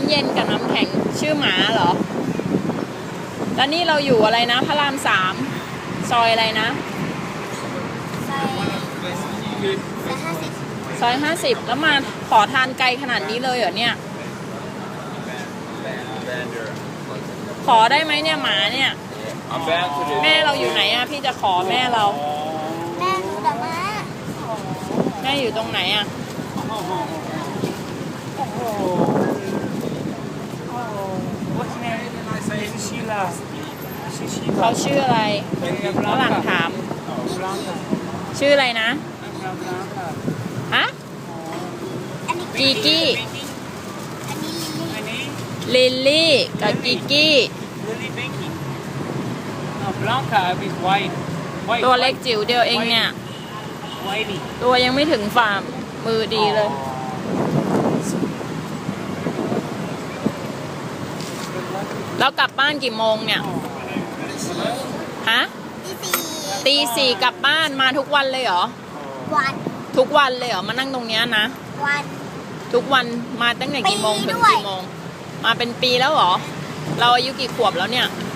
ำเย็นกับน้ำแข็งชื่อหมาเหรอ แล้วนี่เราอยู่อะไรนะ พระรามสามซอยอะไรนะ ซอยซอยห้าสิบซอยห้าสิบแล้วมาขอทานไกลขนาดนี้เลยเหรอเนี่ย ขอได้ไหมเนี่ยหมาเนี่ย I'm back to the แม่เราอยู่ไหนอะพี่จะขอแม่เรา แม่รู้แต่ว่าแม่อยู่ตรงไหนอะ What's This is Sheila. This is Sheila. เขาชื่ออะไรฝรั่งถาม Blanca. ชื่ออะไรนะ Blanca. ฮะอันนี้กีกี้อันนี้ลิลลี่ My name? ลิลลี่กับกิกกี้ Lily Binky. No, Blanca is white. White. ตัวเล็กจิ๋วเดียวเองเนี่ย Whitey. ตัวยังไม่ถึงฝ่ามือดีเลย แล้วกลับบ้านกี่โมงเนี่ย ฮะที่สี่ตีสี่กลับบ้านมาทุกวันเลยเหรอ วัน ทุกวันเลยเหรอ มานั่งตรงเนี้ยนะ วัน ทุกวันมาตั้งแต่กี่โมงปีถึงด้วยกี่โมง มาเป็นปีแล้วเหรอ เราอายุกี่ขวบแล้วเนี่ยส